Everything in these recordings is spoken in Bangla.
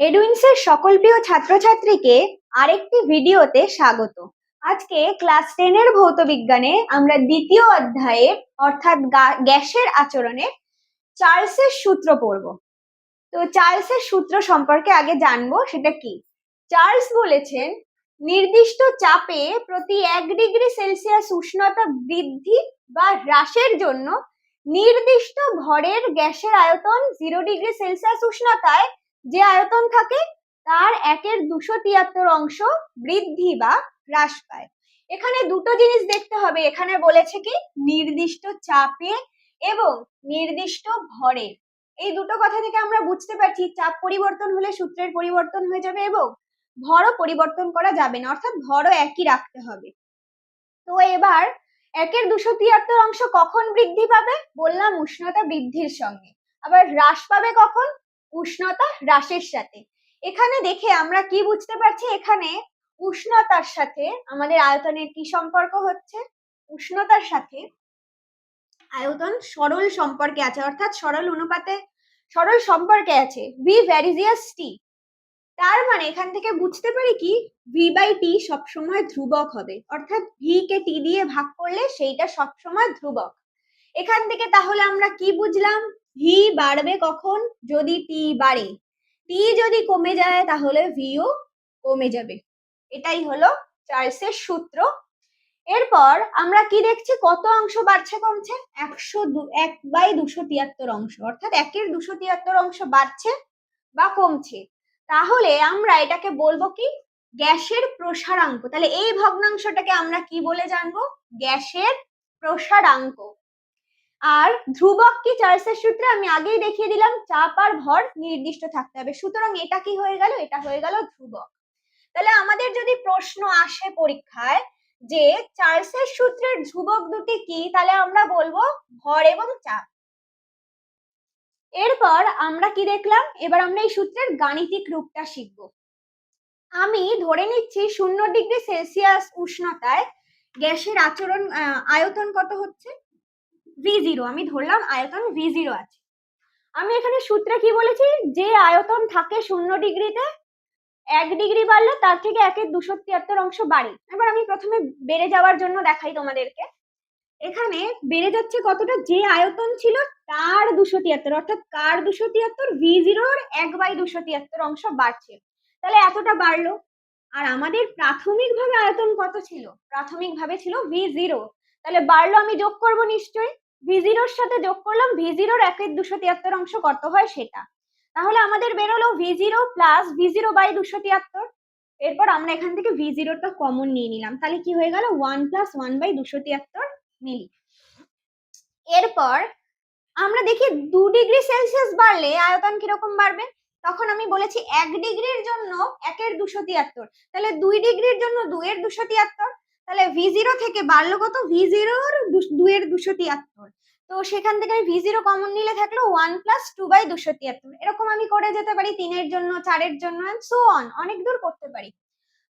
এডুইন্সের সকল প্রিয় ছাত্রছাত্রীকে আরেকটি ভিডিওতে স্বাগত। আজকে ক্লাস টেনের ভৌত বিজ্ঞানে আমরা দ্বিতীয় অধ্যায়ে অর্থাৎ গ্যাসের আচরণে চার্লসের সূত্র পড়ব। তো চার্লসের সূত্র সম্পর্কে আগে জানব, সেটা কি? চার্লস বলেছেন, নির্দিষ্ট চাপে প্রতি এক ডিগ্রি সেলসিয়াস উষ্ণতা বৃদ্ধি বা হ্রাসের জন্য নির্দিষ্ট ভরের গ্যাসের আয়তন জিরো ডিগ্রি সেলসিয়াস উষ্ণতায় যে আয়তন থাকে, তার একের দুশো তিয়াত্তর অংশ বৃদ্ধি বা হ্রাস পায়। এখানে দুটো জিনিস দেখতে হবে। এখানে বলেছে কি? নির্দিষ্ট চাপে এবং নির্দিষ্ট ভরে। এই দুটো কথা থেকে আমরা বুঝতে পারছি চাপ পরিবর্তন হলে সূত্রের পরিবর্তন হয়ে যাবে এবং ভরও পরিবর্তন করা যাবে না, অর্থাৎ ভরও একই রাখতে হবে। তো এবার একের দুশো তিয়াত্তর অংশ কখন বৃদ্ধি পাবে? বললাম উষ্ণতা বৃদ্ধির সঙ্গে। আবার হ্রাস পাবে কখন? উষ্ণতা হ্রাসের সাথে। এখানে দেখে আমরা কি বুঝতে পারছি? এখানে উষ্ণতার সাথে আমাদের আয়তনের কি সম্পর্ক হচ্ছে? উষ্ণতার সাথে আয়তন সরল সম্পর্কে আছে, অর্থাৎ সরল অনুপাতে, সরল সম্পর্কে আছে ভি ভ্যারিজিয়াস টি তার মানে এখান থেকে বুঝতে পারি কি? ভি বাই টি সবসময় ধ্রুবক হবে। অর্থাৎ ভি কে টি দিয়ে ভাগ করলে সেইটা সবসময় ধ্রুবক। এখান থেকে তাহলে আমরা কি বুঝলাম? ভি বাড়বে কখন? যদি টি বাড়ে। টি যদি কমে যায়, তাহলে ভিও কমে যাবে। এটাই হলো চার্লসের সূত্র। এরপর আমরা কি দেখছি? কত অংশ বাড়ছে কমছে? একশো এক বাই দুশো তিয়াত্তর অংশ। অর্থাৎ একের দুশো তিয়াত্তর অংশ বাড়ছে বা কমছে। তাহলে আমরা এটাকে বলব কি? গ্যাসের প্রসারাঙ্ক। তাহলে এই ভগ্নাংশটাকে আমরা কি বলে জানব? গ্যাসের প্রসারাঙ্ক। আর ধ্রুবক কি চার্লসের সূত্রে? আমি আগেই দেখিয়ে দিলাম, চাপ আর ভর নির্দিষ্ট থাকতে হবে। সুতরাং এটা কি হয়ে গেল? এটা হয়ে গেল ধ্রুবক। তাহলে আমাদের যদি প্রশ্ন আসে পরীক্ষায় যে চার্লসের সূত্রের ধ্রুবক দুটি কি, তাহলে আমরা বলব ভর এবং চাপ। এরপর আমরা কি দেখলাম? এবার আমরা এই সূত্রের গাণিতিক রূপটা শিখব। আমি ধরে নিচ্ছি শূন্য ডিগ্রি সেলসিয়াস উষ্ণতায় গ্যাসের আচরণ আয়তন কত হচ্ছে? ভি জিরো আমি ধরলাম আয়তন ভি জিরো আছে। আমি এখানে সূত্রে কি বলেছি? যে আয়তন থাকে শূন্য ডিগ্রিতে, এক ডিগ্রি বাড়লে তার থেকে একের দুশো তিয়াত্তর অংশ বাড়ে। এবার আমি প্রথমে বেড়ে যাওয়ার জন্য দেখাই তোমাদেরকে। এখানে বেড়ে যাচ্ছে কতটা? যে আয়তন ছিল তার দুশো তিয়াত্তর, অর্থাৎ কার দুশো তিয়াত্তর? ভি জিরোর এক বাই দুশো তিয়াত্তর অংশ বাড়ছে। তাহলে এতটা বাড়লো। আর আমাদের প্রাথমিকভাবে আয়তন কত ছিল? প্রাথমিকভাবে ছিল ভি জিরো তাহলে বাড়লো আমি যোগ করব নিশ্চয়ই। ভি জিরোর সাথে যোগ করলাম ভি জিরোর একের দুশো তিয়াত্তর অংশ কত হয় সেটা। তাহলে আমাদের বেরোলো V zero plus V zero by দুশো তিয়াত্তর। এরপর আমরা এখান থেকে ভি জিরোটা কমন নিয়ে নিলাম। তাহলে কি হয়ে গেল? ওয়ান প্লাস ওয়ান বাই দুশো তিয়াত্তর মিলি। এরপর আমরা দেখি দু ডিগ্রি সেলসিয়াস বাড়লে আয়তন কীরকম বাড়বে? তখন আমি বলেছি এক ডিগ্রির জন্য একের দুশো তিয়াত্তর। তাহলে দুই ডিগ্রির জন্য দুয়ের দুশো তিয়াত্তর তাহলে ভি জিরো থেকে বাড়লো কত? ভি জিরোর দুয়ের দুশো তিয়াত্তর। তো সেখান থেকে আমি ভি জিরো কমন নিলে থাকল ওয়ান প্লাস টু বাই দুশো তিয়াত্তর। এরকম আমি করে যেতে পারি তিনের জন্য, চারের জন্য সো অন অনেক দূর করতে পারি।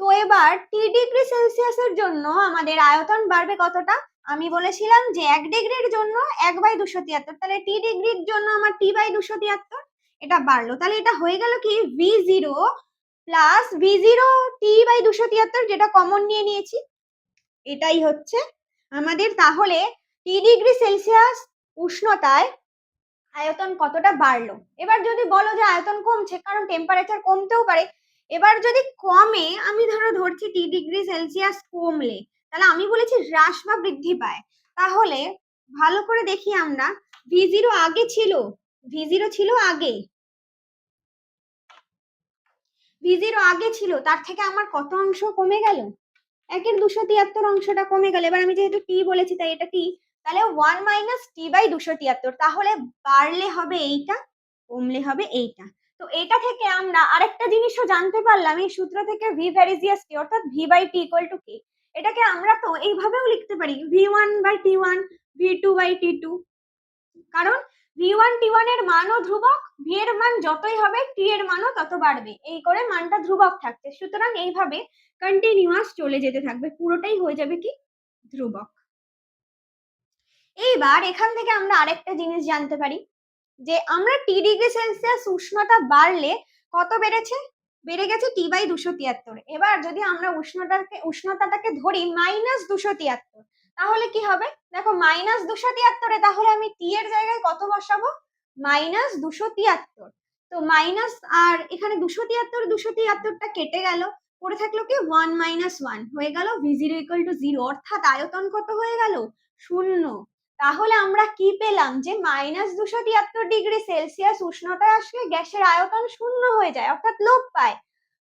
তো এবার টি ডিগ্রি সেলসিয়াসের জন্য আমাদের আয়তন বাড়বে কতটা? আমি বলেছিলাম যে এক ডিগ্রির জন্য এক বাই দুশো তিয়াত্তর। তাহলে টি ডিগ্রির জন্য আমার টি বাই দুশো তিয়াত্তর, এটা বাড়লো। তাহলে এটা হয়ে গেল কি? V zero plus V zero T by দুশো তিয়াত্তর, যেটা কমন নিয়ে নিয়েছি। এটাই হচ্ছে। আমাদের তাহলে টি ডিগ্রি সেলসিয়াস উষ্ণতায় আয়তন কতটা বাড়লো? এবার যদি বলো যে আয়তন কমছে, কারণ টেম্পারেচার কমতেও পারে। এবার যদি কমে, আমি ধরো ধরছি টি ডিগ্রি সেলসিয়াস কমলে, তাহলে আমি বলেছি হ্রাস বা বৃদ্ধি পায়। তাহলে ভালো করে দেখি আমরা ভি জিরো আগে ছিল ভি জিরো ছিল আগে ভি জিরো আগে ছিল, তার থেকে আমার কত অংশ কমে গেল? একের দুশো তিয়াত্তর অংশটা কমে গেল। এবার আমি যেহেতু টি বলেছি, তাই এটা টি তাহলে ওয়ান মাইনাস টি বাই দুশো তিয়াত্তর, তাহলে বাড়লে হবে এইটা, কমলে হবে এইটা। তো এটা থেকে আমরা আরেকটা জিনিসও জানতে পারলাম, এই সূত্র থেকে ভি ভ্যারিজিয়াস টি অর্থাৎ V by T equal to K এটাকে আমরা তো এইভাবেও লিখতে পারি V one by T one V two by T two কারণ ভি ওয়ান টি ওয়ানের মানও ধ্রুবক ভি এর মান যতই হবে টি এর মানও তত বাড়বে। এই করে মানটা ধ্রুবক থাকছে। সুতরাং এইভাবে কন্টিনিউয়াস চলে যেতে থাকবে। পুরোটাই হয়ে যাবে কি? ধ্রুবক। এইবার এখান থেকে আমরা আরেকটা জিনিস জানতে পারি, যে আমরা টি ডিগ্রি সেলসিয়াস উষ্ণতা বাড়লে কত বেড়েছে? বেড়ে গেছে টি বাই দুশো তিয়াত্তর। এবার যদি আমরা উষ্ণতাকে, উষ্ণতাটাকে ধরি মাইনাস দুশো তিয়াত্তর। তাহলে কি হবে? দেখো মাইনাস দুশো তিয়াত্তরে, তাহলে আমি টি এর জায়গায় কত বসাবো? মাইনাস দুশো তিয়াত্তর। তো মাইনাস আর এখানে দুশো তিয়াত্তর, দুশো তিয়াত্তরটা কেটে গেল। পড়ে থাকল কি? ওয়ান মাইনাস ওয়ান হয়ে গেল V zero equal to zero অর্থাৎ আয়তন কত হয়ে গেল? শূন্য। তাহলে আমরা কি পেলাম? যে মাইনাস দুশো তিয়াত্তর ডিগ্রি সেলসিয়াস উষ্ণতায় আসলে গ্যাসের আয়তন শূন্য হয়ে যায়, অর্থাৎ লোপ পায়।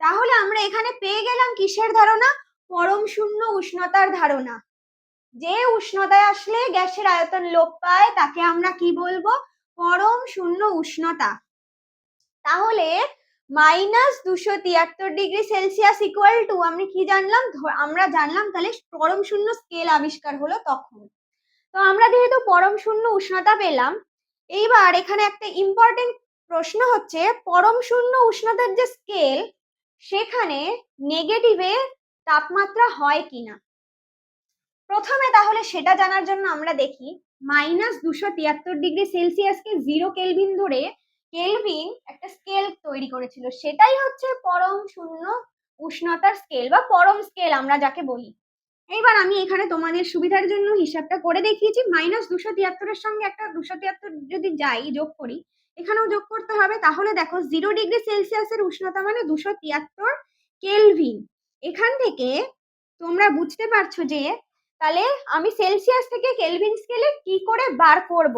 তাহলে আমরা এখানে পেয়ে গেলাম কিসের ধারণা? পরম শূন্য উষ্ণতার ধারণা। যে উষ্ণতায় আসলে গ্যাসের আয়তন লোপ পায়, তাকে আমরা কি বলব? পরম শূন্য উষ্ণতা। তাহলে মাইনাস দুশো তিয়াত্তর ডিগ্রি সেলসিয়াস ইকুয়াল টু আমি কি জানলাম? আমরা জানলাম তাহলে পরম শূন্য স্কেল আবিষ্কার হলো তখন। তো আমরা যেহেতু পরম শূন্য উষ্ণতা পেলাম, এইবার এখানে একটা ইম্পর্টেন্ট প্রশ্ন হচ্ছে, পরম শূন্য উষ্ণতার যে স্কেল সেখানে নেগেটিভে তাপমাত্রা হয় কিনা? প্রথমে তাহলে সেটা জানার জন্য আমরা দেখি মাইনাস দুশো তিয়াত্তর ডিগ্রি সেলসিয়াসকে জিরো কেলভিন ধরে কেলভিন একটা স্কেল তৈরি করেছিল। সেটাই হচ্ছে পরম শূন্য উষ্ণতার স্কেল বা পরম স্কেল আমরা যাকে বলি। এইবার আমি এখানে তোমাদের সুবিধার জন্য হিসাবটা করে দেখিয়েছি। মাইনাস দুশো তিয়াত্তরের সঙ্গে একটা দুশো তিয়াত্তর যদি যাই যোগ করি, এখানেও যোগ করতে হবে। তাহলে দেখো জিরো ডিগ্রি সেলসিয়াসের উষ্ণতা মানে দুশো তিয়াত্তর কেলভিন এখান থেকে তোমরা বুঝতে পারছ যে তাহলে আমি সেলসিয়াস থেকে কেলভিন স্কেলে কি করে বার করব?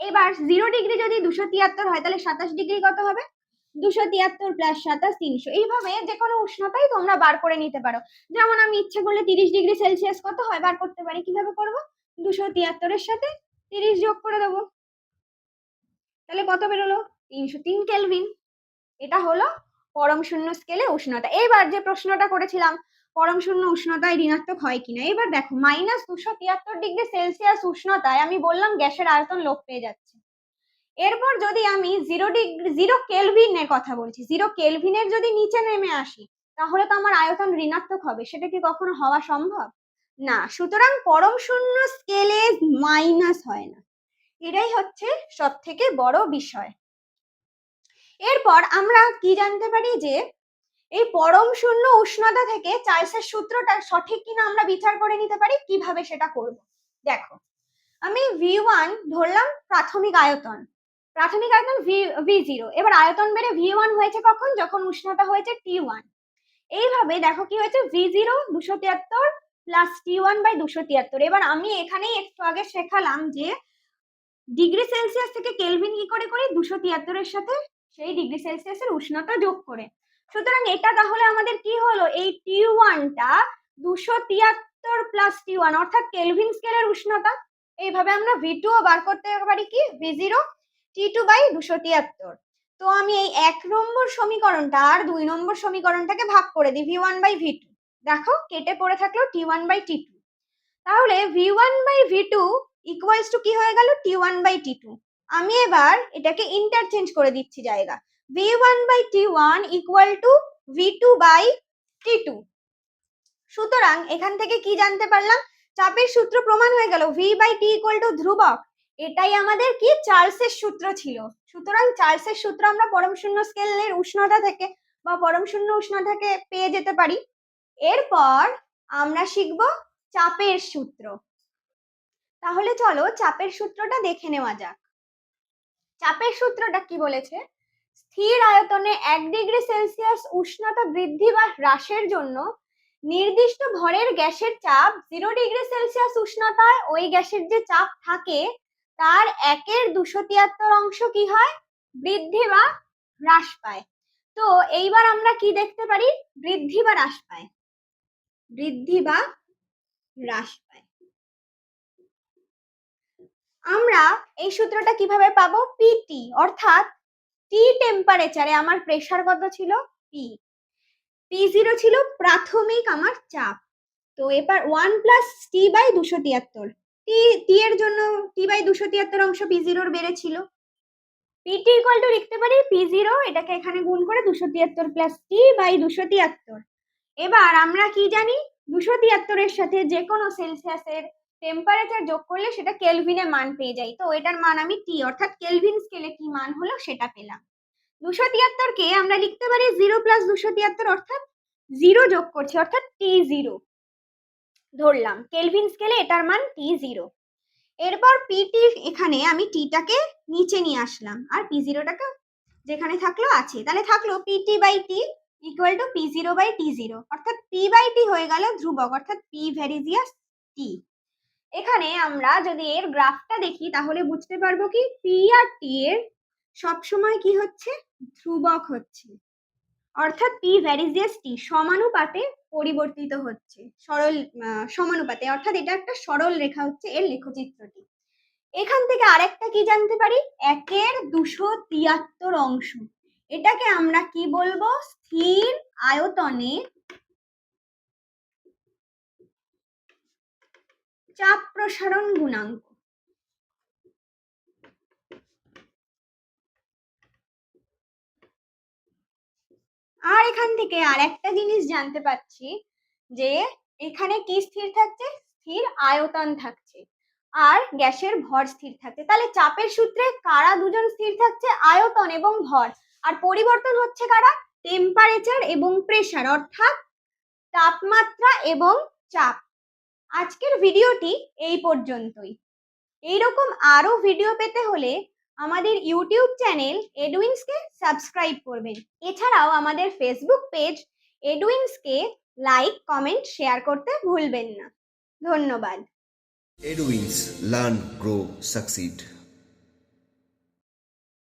এবার জিরো ডিগ্রি যদি দুশো তিয়াত্তর হয়, তাহলে সাতাশ ডিগ্রি কত হবে? দুশো তিয়াত্তর প্লাস সাতাশ তিনশো। এইভাবে যে কোনো উষ্ণতাই তোমরা বার করে নিতে পারো। যেমন আমি ইচ্ছে করলে তিরিশ ডিগ্রি সেলসিয়াস কত হয় বার করতে পারি, কীভাবে করব? দুশো তিয়াত্তরের সাথে তিরিশ যোগ করে দেবো। তাহলে কত বেরোলো? তিনশো তিন কেলভিন এটা হলো পরম শূন্য স্কেলে উষ্ণতা। এবার যে প্রশ্নটা করেছিলাম পরম শূন্য উষ্ণতায় ঋণাত্মক হয় কিনা? এবার দেখো মাইনাস দুশো তিয়াত্তর ডিগ্রি সেলসিয়াস উষ্ণতায় আমি বললাম গ্যাসের আয়তন লোপ পেয়ে যাচ্ছে। এরপর যদি আমি জিরো ডিগ্রি জিরো কেলভিনের কথা বলছি জিরো কেলভিনের যদি নিচে নেমে আসি, তাহলে তো আমার আয়তন ঋণাত্মক হবে, সেটা কি কখনো হওয়া সম্ভব? না, সুতরাং পরম শূন্য স্কেলে মাইনাস হয় না। এটাই হচ্ছে সব থেকে বড় বিষয়। এরপর আমরা কি জানতে পারি যে এই পরম শূন্য উষ্ণতা থেকে চার্লসের সূত্রটা সঠিক কিনা আমরা বিচার করে নিতে পারি, কীভাবে সেটা করব? দেখো, আমি ভি ওয়ান ধরলাম প্রাথমিক আয়তন। প্রাথমিক আয়তন ভি ভি জিরো এবার আয়তন বেড়ে ভি ওয়ান হয়েছে কখন? যখন উষ্ণতা হয়েছে টি ওয়ান এইভাবে দেখো কি হয়েছে? ভি জিরো দুশো তিয়াত্তর প্লাস টি ওয়ান বাই দুশো তিয়াত্তর। এবার আমি এখানেই একটু আগে শেখালাম যে ডিগ্রি সেলসিয়াস থেকে কেলভিন কি করে করি দুশো তিয়াত্তরের সাথে সেই ডিগ্রি সেলসিয়াসের উষ্ণতা যোগ করে। সুতরাং এটা তাহলে আমাদের কি হলো? এই টি ওয়ানটা দুশো তিয়াত্তর প্লাস টি ওয়ান অর্থাৎ কেলভিন স্কেলের উষ্ণতা। এইভাবে আমরা ভি টু বার করতে পারি কি? V zero T two by দুশো তিয়াত্তর। তো আমি এই এক নম্বর সমীকরণটা আর দুই নম্বর সমীকরণটাকে ভাগ করে দিই V one by V two দেখো, কেটে পড়ে থাকল T one by T two তাহলে V one by V two equals to কি হয়ে গেল? T one by T two আমি এবার এটাকে ইন্টারচেঞ্জ করে দিচ্ছি জায়গা। V one by T one equal to V two by T two সুতরাং এখান থেকে কি জানতে পারলাম? চাপের সূত্র প্রমাণ হয়ে গেল। V by T equal to ধ্রুবক। এটাই আমাদের কি? চার্লসের সূত্র ছিল। সুতরাং চার্লসের সূত্র আমরা পরম শূন্য স্কেলের উষ্ণতা থেকে বা পরম শূন্য উষ্ণতাকে পেয়ে যেতে পারি। এরপর আমরা শিখব চাপের সূত্র। তাহলে চলো চাপের সূত্রটা দেখে নেওয়া যাক। চাপের সূত্রটা কি বলেছে? স্থির আয়তনে এক ডিগ্রি সেলসিয়াস উষ্ণতা বৃদ্ধি বা হ্রাসের জন্য নির্দিষ্ট ভরের গ্যাসের চাপ জিরো ডিগ্রি সেলসিয়াস উষ্ণতায় ওই গ্যাসের যে চাপ থাকে, তার একের দুশো তিয়াত্তর অংশ কি হয়? বৃদ্ধি বা হ্রাস পায়। তো এইবার আমরা কি দেখতে পারি? বৃদ্ধি বা হ্রাস পায়। বৃদ্ধি বা হ্রাস পায়। আমরা এই সূত্রটা কীভাবে পাবো? পিটি অর্থাৎ টি টেম্পারেচারে আমার প্রেসার কত ছিল? পি পি জিরো ছিল প্রাথমিক আমার চাপ। তো এবার ওয়ান প্লাস টি বাই দুশো তিয়াত্তর। টি টি এর জন্য টি বাই দুশো তিয়াত্তর অংশ পি জিরোর বেড়েছিল পিটি ইকুয়াল টু লিখতে পারি পি জিরো এটাকে এখানে গুণ করে দুশো তিয়াত্তর প্লাস টি বাই দুশো তিয়াত্তর। এবার আমরা কি জানি? দুশো তিয়াত্তরের সাথে যে কোনো সেলসিয়াসের টেম্পারেচার যোগ করলে সেটা কেলভিনে মান পেয়ে যাই। তো এটার মান আমি টি অর্থাৎ কেলভিন স্কেলে কি মান হলো সেটা পেলাম। দুশো তিয়াত্তরকে আমরা লিখতে পারি জিরো প্লাস দুশো তিয়াত্তর, অর্থাৎ জিরো যোগ করছি, অর্থাৎ টি জিরো ধরলাম কেলভিন স্কেলে এটার মান টি জিরো এরপর পিটি এখানে আমি টিটাকে নিচে নিয়ে আসলাম, আর পি জিরোটাকে যেখানে থাকল আছে। তাহলে থাকল PT by T equal to P zero by T zero অর্থাৎ পি বাই টি হয়ে গেল ধ্রুবক, অর্থাৎ পি ভ্যারিজিয়াস টি এখানে আমরা যদি এর গ্রাফটা দেখি, তাহলে বুঝতে পারব কি? পি আর টি এর সবসময় কি হচ্ছে? ধ্রুবক হচ্ছে। অর্থাৎ পি ভ্যারিজিয়াস টি সমানুপাতে পরিবর্তিত হচ্ছে। সরল সমানুপাতে। অর্থাৎ এটা একটা সরল রেখা হচ্ছে এর লেখচিত্রটি। এখান থেকে আরেকটা কি জানতে পারি? একের দুশো তিয়াত্তর অংশ। এটাকে আমরা কি বলব? স্থির আয়তনে চাপ প্রসারণ গুণাঙ্ক। আর এখান থেকে আর একটা জিনিস জানতে পাচ্ছি যে এখানে কি স্থির থাকছে? স্থির আয়তন থাকছে। আর গ্যাসের ভর স্থির থাকছে। তাহলে চাপের সূত্রে কারা দুজন স্থির থাকছে? আয়তন এবং ভর। আর পরিবর্তন হচ্ছে কারা? টেম্পারেচার এবং প্রেশার অর্থাৎ তাপমাত্রা এবং চাপ। আজকের ভিডিওটি এই পর্যন্তই। এইরকম আরও ভিডিও পেতে হলে আমাদের ইউটিউব চ্যানেল এডুইন্সকে সাবস্ক্রাইব করবেন। এছাড়াও আমাদের ফেসবুক পেজ এডুইন্সকে লাইক, কমেন্ট, শেয়ার করতে ভুলবেন না। ধন্যবাদ। Eduins, learn, grow Succeed.